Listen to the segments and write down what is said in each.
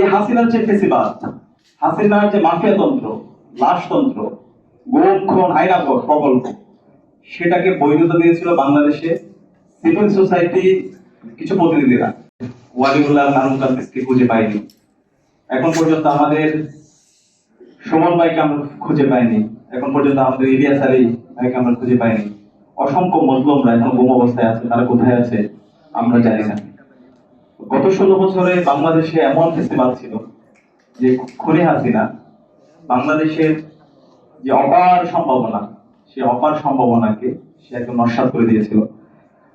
এই হাসিনার যে ফেসিবাদ, হাসিনার যে মাফিয়াতন্ত্র লাশতন্ত্র গোম, খুন আইনাগর প্রকল্প সেটাকে বৈধতা দিয়েছিল বাংলাদেশে সিভিল সোসাইটি কিছু প্রতিনিধিরা। ওয়ালিউল্লাহ কানুন কান্তিসকে খুঁজে পাইনি এখন পর্যন্ত আমাদের সুমন ভাইকে আমরা খুঁজে পাইনি। এখন পর্যন্ত আমাদের ইলিয়াস আলী ভাইকে আমরা খুঁজে পাইনি। অসংখ্য মজলুমরা এখন গুম অবস্থায় আছে, তারা কোথায় আছে আমরা জানি না। গত ষোলো বছরে বাংলাদেশে এমন ফেস্টিভ্যাল ছিল যে খুনি হাসিনা বাংলাদেশের যে অপার সম্ভাবনা সেই অপার সম্ভাবনাকে সে একদম নস্বাত করে দিয়েছিল।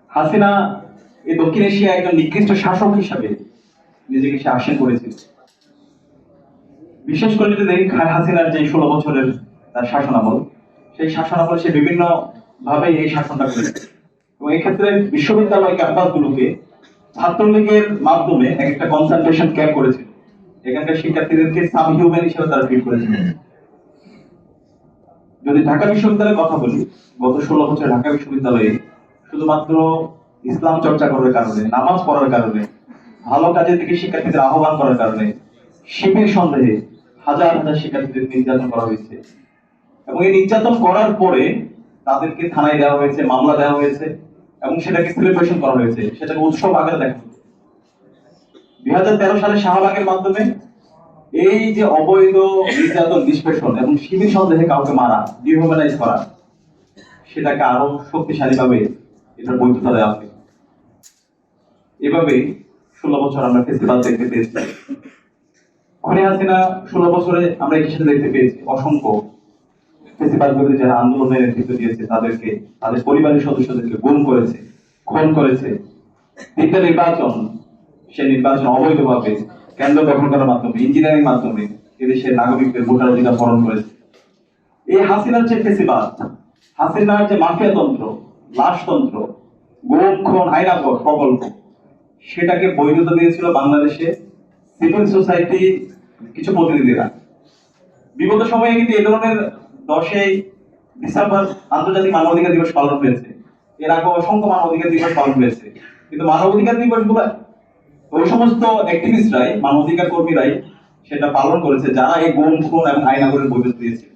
হাসিনা এই দক্ষিণ এশিয়া একজন নিকৃষ্ট শাসক হিসাবে নিজেকে সে আসীন করেছিল। বিশেষ করে যদি দেখি খা- হাসিনার যে ষোলো বছরের তার শাসনামল, সেই শাসনামল সে বিভিন্ন ভাবে এই শাসনটা করেছে। এবং এক্ষেত্রে বিশ্ববিদ্যালয় ক্যাম্পাস গুলোকে ছাত্রলীগের মাধ্যমে একটা কনসেন্ট্রেশন ক্যাম্প করেছিল। এখানকার শিক্ষার্থীদেরকে সাব হিউম্যান হিসেবে তারা ট্রিট করেছিল। যদি ঢাকা বিশ্ববিদ্যালয়ের কথা বলি, গত ষোলো বছর ঢাকা বিশ্ববিদ্যালয়ে শুধুমাত্র ইসলাম চর্চা করার কারণে, নামাজ পড়ার কারণে, ভালো কাজের দিকে শিক্ষার্থীদের আহ্বান করার কারণে, শিবির সন্দেহে হাজার হাজার শিক্ষার্থীদের নির্যাতন করা হয়েছে। এবং এই নির্যাতন করার পরে তাদেরকে থানায় দেওয়া হয়েছে, মামলা দেওয়া হয়েছে। এবং সেটাকে সেলিব্রেশন করা হয়েছে। সেটাকে উৎসব আকারে দেখা দুই হাজার তেরো সালে শাহবাগের মাধ্যমে এই যে অবৈধ নির্যাতন নিষ্পেষণ এবং শিবির সন্দেহে কাউকে মারা ডিহিউম্যানাইজ করা, সেটাকে আরও শক্তিশালী ভাবে এটার বৈধতা দেওয়া হবে। এভাবে ষোলো বছর আমরা ফেস্টিভ্যাল দেখতে পেয়েছি। খনি হাসিনা ষোলো বছরে আমরা একই সাথে দেখতে পেয়েছি। অসংখ্য যারা আন্দোলনের নেতৃত্ব দিয়েছে, তাদেরকে, তাদের পরিবারের সদস্যদেরকে গুম করেছে, খুন করেছে। দ্বিতীয় নির্বাচন, সে নির্বাচন অবৈধভাবে কেন্দ্র করার মাধ্যমে ইঞ্জিনিয়ারিং মাধ্যমে এদেশের নাগরিকদের ভোটার অধিকার হরণ করেছে। এই হাসিনার যে ফেসিবাদ, হাসিনার যে মাফিয়াতন্ত্র লাশতন্ত্র, গোম, খুন প্রকল্প, সেটাকে বৈধতা দিয়েছিল বাংলাদেশে সিভিল সোসাইটি কিছু প্রতিনিধিরা। বিগত সময়ে কিন্তু এ ধরনের দশই ডিসেম্বর আন্তর্জাতিক মানবাধিকার দিবস পালন হয়েছে। এর আগে অসংখ্য মানবাধিকার দিবস পালন হয়েছে। কিন্তু মানবাধিকার দিবসগুলো ওই সমস্ত অ্যাক্টিভিস্টরাই মানবাধিকার কর্মীরাই সেটা পালন করেছে, যারা এই গোম, খুন এবং আইনাগরের বৈধ দিয়েছে।